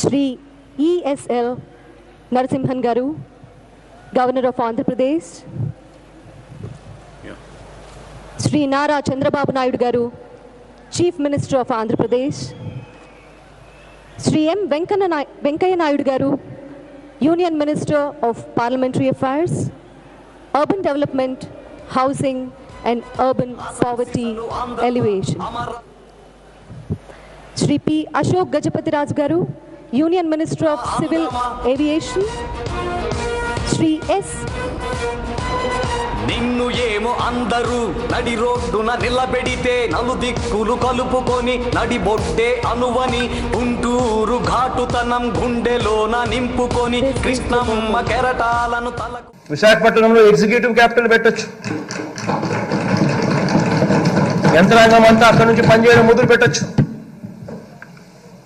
Shri E S L Narasimhan గారు governor of Andhra Pradesh Shri Nara Chandrababu Naidu గారు chief minister of Andhra Pradesh Shri M Venkanna Venkaiah Naidu గారు union minister of parliamentary affairs urban development, housing, and urban poverty elevation. Shri P. Ashok Gajapati గారు Union Minister of Civil Aviation. Shri S. నిన్ను ఏమో అందరూ నడి రోడ్డున నిలబెడితే నలుదిక్కులు కలుపుకొని నడి బొడ్డే అనువని గుంటూరు ఘాటుతనం గుండెలోన నింపుకొని కృష్ణమ్మ కెరటాలను తలకు విశాఖపట్నంలో ఎగ్జిక్యూటివ్ క్యాపిటల్ పెట్టొచ్చు యంత్రాంగం అంతా అక్కడి నుంచి పనిచేయడం మొదలు పెట్టొచ్చు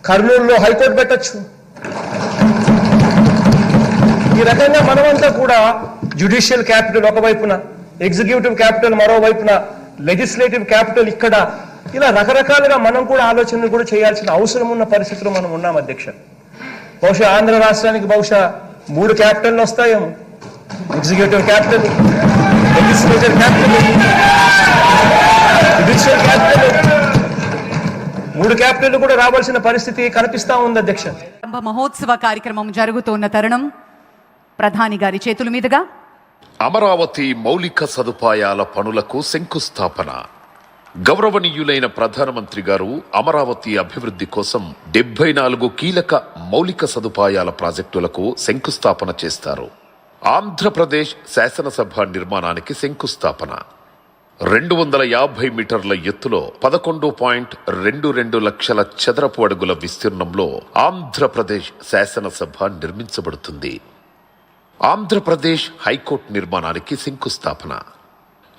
కర్నూలులో హైకోర్టు పెట్టొచ్చు. ఈ రకంగా మనమంతా కూడా జ్యుడిషియల్ క్యాపిటల్ ఒకవైపున ఎగ్జిక్యూటివ్ క్యాపిటల్ మరోవైపున లెజిస్లేటివ్ క్యాపిటల్ ఇక్కడ ఇలా రకరకాలుగా మనం కూడా ఆలోచనలు కూడా చేయాల్సిన అవసరం ఉన్న పరిస్థితిలో మనం ఉన్నాం అధ్యక్ష. బహుశా ఆంధ్ర రాష్ట్రానికి బహుశా మూడు క్యాపిటల్ వస్తాయేమో. Executive capital legislative capital capital కూడా రావాల్సిన పరిస్థితి కనిపిస్తా ఉంది అధ్యక్ష. మహోత్సవ కార్యక్రమం జరుగుతున్న తరుణం ప్రధాని గారి చేతుల మీదుగా అమరావతి మౌలిక సదుపాయాల పనులకు శంకుస్థాపన. గౌరవనీయులైన ప్రధానమంత్రి గారు అమరావతి అభివృద్ధి కోసం డెబ్బై నాలుగు కీలక మౌలిక సదుపాయాల ప్రాజెక్టులకు శంకుస్థాపన చేస్తారు. ఆంధ్రప్రదేశ్ శాసనసభ నిర్మాణానికి శంకుస్థాపన. రెండు వందల యాభై మీటర్ల ఎత్తులో పదకొండు పాయింట్ రెండు రెండు లక్షల చదరపు అడుగుల విస్తీర్ణంలో ఆంధ్రప్రదేశ్ శాసనసభ నిర్మించబడుతుంది. ఆంధ్రప్రదేశ్ హైకోర్టు నిర్మాణానికి శంకుస్థాపన.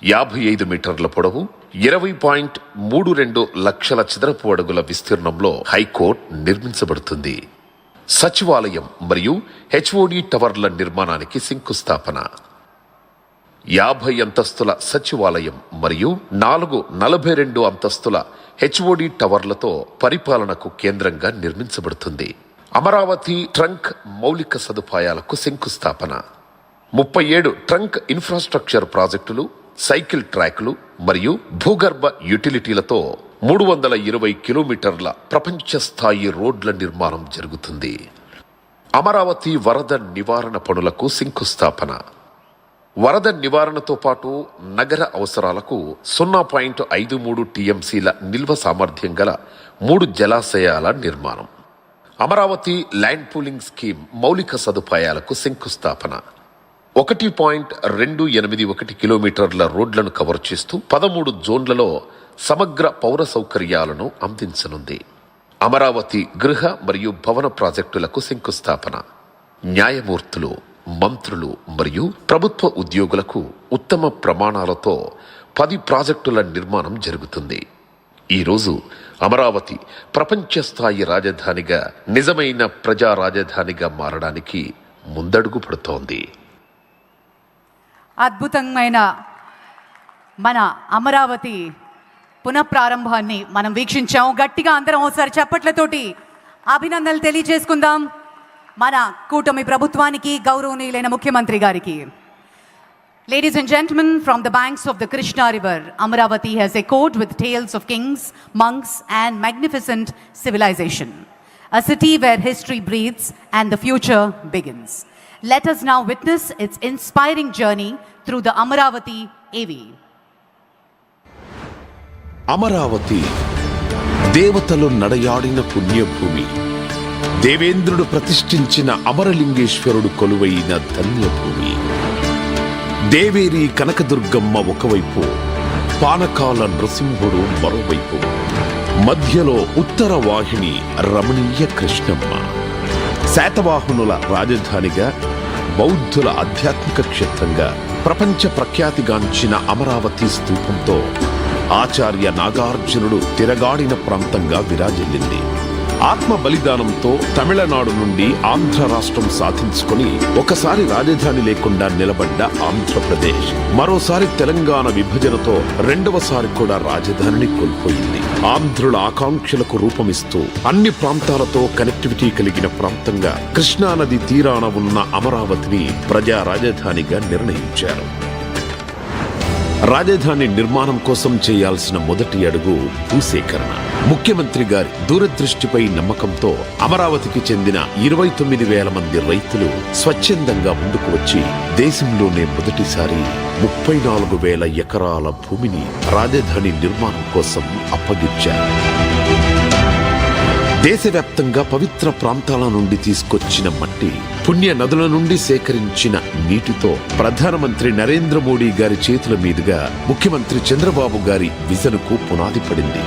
యాభై ఐదు మీటర్ల పొడవు ఇరవై పాయింట్ మూడు రెండు లక్షల చదరపు అడుగుల విస్తీర్ణంలో హైకోర్టు నిర్మించబడుతుంది. సచివాలయం మరియు హెచ్ఓడి టవర్ల నిర్మాణానికి శంకుస్థాపన. యాభై అంతస్తుల సచివాలయం మరియు నాలుగు నలభై రెండు అంతస్తుల హెచ్ఓడి టవర్లతో పరిపాలనకు కేంద్రంగా నిర్మించబడుతుంది. అమరావతి ట్రంక్ మౌలిక సదుపాయాలకు శంకుస్థాపన. ముప్పై ఏడు ట్రంక్ ఇన్ఫ్రాస్ట్రక్చర్ ప్రాజెక్టులు సైకిల్ ట్రాక్లు మరియు భూగర్భ యుటిలిటీలతో మూడు వందల ఇరవై కిలోమీటర్ల ప్రపంచ స్థాయి రోడ్ల నిర్మాణం జరుగుతుంది. అమరావతి వరద నివారణ పనులకు శంకుస్థాపన. వరద నివారణతో పాటు నగర అవసరాలకు సున్నా పాయింట్ ఐదు మూడు టీఎంసీల నిల్వ సామర్థ్యం గల మూడు జలాశయాల నిర్మాణం. అమరావతి ల్యాండ్ పూలింగ్ స్కీమ్ మౌలిక సదుపాయాలకు శంకుస్థాపన. ఒకటి పాయింట్ రెండు ఎనిమిది ఒకటి కిలోమీటర్ల రోడ్లను కవర్ చేస్తూ పదమూడు జోన్లలో సమగ్ర పౌర సౌకర్యాలను అందించనుంది. అమరావతి గృహ మరియు భవన ప్రాజెక్టులకు శంకుస్థాపన. న్యాయమూర్తులు మంత్రులు మరియు ప్రభుత్వ ఉద్యోగులకు ఉత్తమ ప్రమాణాలతో పది ప్రాజెక్టుల నిర్మాణం జరుగుతుంది. ఈరోజు అమరావతి ప్రపంచ స్థాయి రాజధానిగా నిజమైన ప్రజా రాజధానిగా మారడానికి ముందడుగు పడుతోంది. అద్భుతమైన మన అమరావతి పునఃప్రారంభాన్ని మనం వీక్షించాం గట్టిగా అందరం ఒకసారి చప్పట్లతోటి అభినందనలు తెలియజేసుకుందాం. మన కూటమి ప్రభుత్వానికి గౌరవనీయులైన ముఖ్యమంత్రి గారికి Ladies and gentlemen, from the banks of the Krishna River, Amaravati has echoed with tales of kings, monks, and magnificent civilization. A city where history breathes and the future begins. Let us now witness its inspiring journey through the Amaravati AV. Amaravati దేవతలు నడయాడిన పుణ్యభూమి దేవేంద్రుడు ప్రతిష్ఠించిన అమరలింగేశ్వరుడు కొలువైన ధన్యభూమి. దేవేరి కనకదుర్గమ్మ ఒకవైపు పానకాల నృసింహుడు మరోవైపు మధ్యలో ఉత్తర వాహిని రమణీయ కృష్ణమ్మ. శాతవాహనుల రాజధానిగా బౌద్ధుల ఆధ్యాత్మిక క్షేత్రంగా ప్రపంచ ప్రఖ్యాతిగాంచిన అమరావతి స్తూపంతో ఆచార్య నాగార్జునుడు తిరగాడిన ప్రాంతంగా విరాజిల్లింది. ఆత్మ బలిదానంతో తమిళనాడు నుండి ఆంధ్ర రాష్ట్రం సాధించుకొని ఒకసారి రాజధాని లేకుండా నిలబడ్డ ఆంధ్రప్రదేశ్. మరోసారి తెలంగాణ విభజనతో రెండవసారి కూడా రాజధానిని కోల్పోయింది. ఆంధ్రుల ఆకాంక్షలకు రూపమిస్తూ అన్ని ప్రాంతాలతో కనెక్టివిటీ కలిగిన ప్రాంతంగా కృష్ణానది తీరాన ఉన్న అమరావతిని ప్రజా రాజధానిగా నిర్ణయించారు. రాజధాని నిర్మాణం కోసం చేయాల్సిన మొదటి అడుగు భూసేకరణ. ముఖ్యమంత్రి గారి దూరదృష్టిపై నమ్మకంతో అమరావతికి చెందిన ఇరవై తొమ్మిది వేల మంది రైతులు స్వచ్ఛందంగా ముందుకు వచ్చి దేశంలోనే మొదటిసారి ముప్పై నాలుగు వేల ఎకరాల భూమిని రాజధాని నిర్మాణం కోసం అప్పగించారు. దేశవ్యాప్తంగా పవిత్ర ప్రాంతాల నుండి తీసుకొచ్చిన మట్టి పుణ్య నదుల నుండి సేకరించిన నీటితో ప్రధానమంత్రి నరేంద్ర మోడీ గారి చేతుల మీదుగా ముఖ్యమంత్రి చంద్రబాబు గారి విజన్కు పునాది పడింది.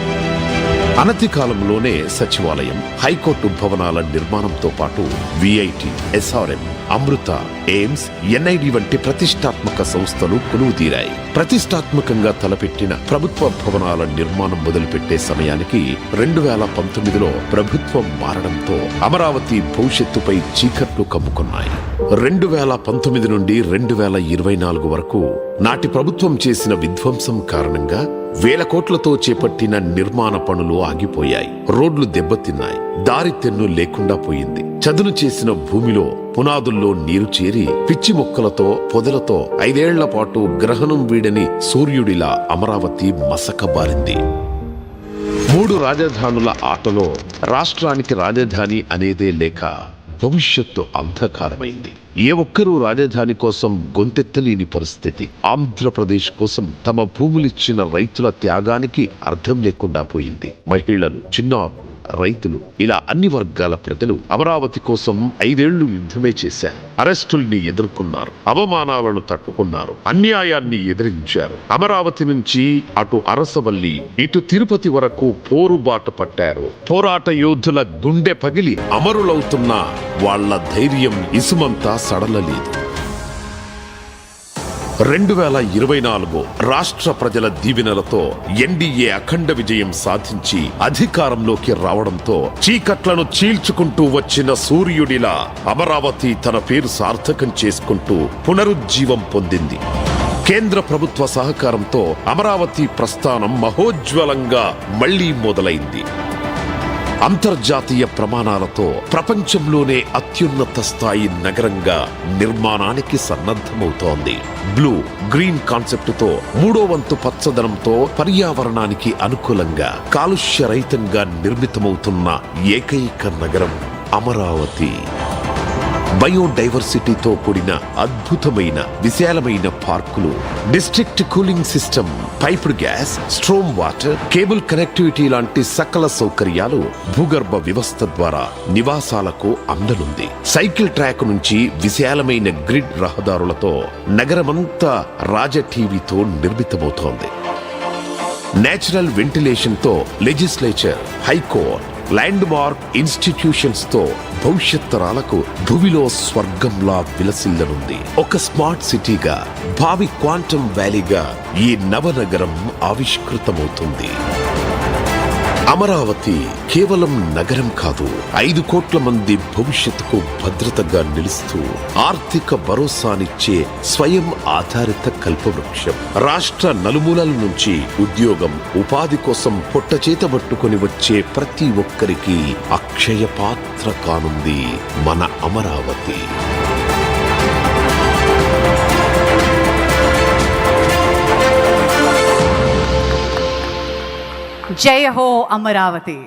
అనతి కాలంలోనే సచివాలయం హైకోర్టు భవనాల నిర్మాణంతో పాటు VIT SRM Amrita AIIMS NID వంటి ప్రతిష్టాత్మక సంస్థలు కొలువుతీరాయి ప్రతిష్టాత్మకంగా తలపెట్టిన ప్రభుత్వ భవనాల నిర్మాణం మొదలుపెట్టే సమయానికి రెండు వేల పంతొమ్మిదిలో ప్రభుత్వం మారడంతో అమరావతి భవిష్యత్తుపై చీకట్లు కమ్ముకున్నాయి. రెండు వేల పంతొమ్మిది నుండి రెండు వేల ఇరవై నాలుగు వరకు నాటి ప్రభుత్వం చేసిన విధ్వంసం కారణంగా వేల కోట్లతో చేపట్టిన నిర్మాణ పనులు ఆగిపోయాయి. రోడ్లు దెబ్బతిన్నాయి. దారి తెన్ను లేకుండా పోయింది. చదును చేసిన భూమిలో పునాదుల్లో నీరు చేరి పిచ్చి మొక్కలతో పొదలతో ఐదేళ్ళ పాటు గ్రహణం వీడని సూర్యుడిలా అమరావతి మసకబారింది. మూడు రాజధానుల ఆటలో రాష్ట్రానికి రాజధాని అనేదే లేక భవిష్యత్తు అంధకారమైంది. ఏ ఒక్కరూ రాజధాని కోసం గొంతెత్తలేని పరిస్థితి. ఆంధ్రప్రదేశ్ కోసం తమ భూములిచ్చిన రైతుల త్యాగానికి అర్థం లేకుండా పోయింది. మహిళలు చిన్న రైతులు ఇలా అన్ని వర్గాల ప్రజలు అమరావతి కోసం ఐదేళ్ళు యుద్ధమే చేశారు. అరెస్టుల్ని ఎదుర్కొన్నారు అవమానాలను తట్టుకున్నారు అన్యాయాన్ని ఎదిరించారు. అమరావతి నుంచి అటు అరసవల్లి ఇటు తిరుపతి వరకు పోరుబాట పట్టారు. పోరాట యోధుల గుండె పగిలి అమరులవుతున్న వాళ్ళ ధైర్యం ఇసుమంతా సడలలేదు. రెండు వేల ఇరవై నాలుగు రాష్ట్ర ప్రజల దీవెనలతో ఎన్డీఏ అఖండ విజయం సాధించి అధికారంలోకి రావడంతో చీకట్లను చీల్చుకుంటూ వచ్చిన సూర్యుడిలా అమరావతి తన పేరు సార్థకం చేసుకుంటూ పునరుజ్జీవం పొందింది. కేంద్ర ప్రభుత్వ సహకారంతో అమరావతి ప్రస్థానం మహోజ్వలంగా మళ్ళీ మొదలైంది. అంతర్జాతీయ ప్రమాణాలతో ప్రపంచంలోనే అత్యున్నత స్థాయి నగరంగా నిర్మాణానికి సన్నద్ధమవుతోంది. బ్లూ గ్రీన్ కాన్సెప్టుతో మూడో వంతు పచ్చదనంతో పర్యావరణానికి అనుకూలంగా కాలుష్య రహితంగా నిర్మితమవుతున్న ఏకైక నగరం అమరావతి. బయోడైవర్సిటీతో కూడిన అద్భుతమైన విశాలమైన పార్కులు district cooling system piped gas storm water cable connectivity లాంటి సకల సౌకర్యాలు భూగర్భ వ్యవస్థ ద్వారా నివాసాలకు అందనుంది. సైకిల్ ట్రాక్ నుంచి విశాలమైన గ్రిడ్ రహదారులతో నగరమంతా రాజ టీవీతో నిర్మితమవుతోంది. నేచురల్ వెంటిలేషన్తో లెజిస్లేచర్ హైకోర్ట్ ల్యాండ్ మార్క్ ఇన్స్టిట్యూషన్స్తో భవిష్యత్ తరాలకు భూమిలో స్వర్గంలా విలసిల్లనుంది. ఒక స్మార్ట్ సిటీగా భావి క్వాంటమ్ వ్యాలీగా ఈ నవనగరం ఆవిష్కృతమవుతుంది. అమరావతి కేవలం నగరం కాదు ఐదు కోట్ల మంది భవిష్యత్తుకు భద్రతగా నిలుస్తూ ఆర్థిక భరోసానిచ్చే స్వయం ఆధారిత కల్పవృక్షం. రాష్ట్ర నలుమూలల నుంచి ఉద్యోగం ఉపాధి కోసం పొట్టచేత పట్టుకొని వచ్చే ప్రతి ఒక్కరికి అక్షయ పాత్ర కానుంది మన అమరావతి. जय हो अमरावती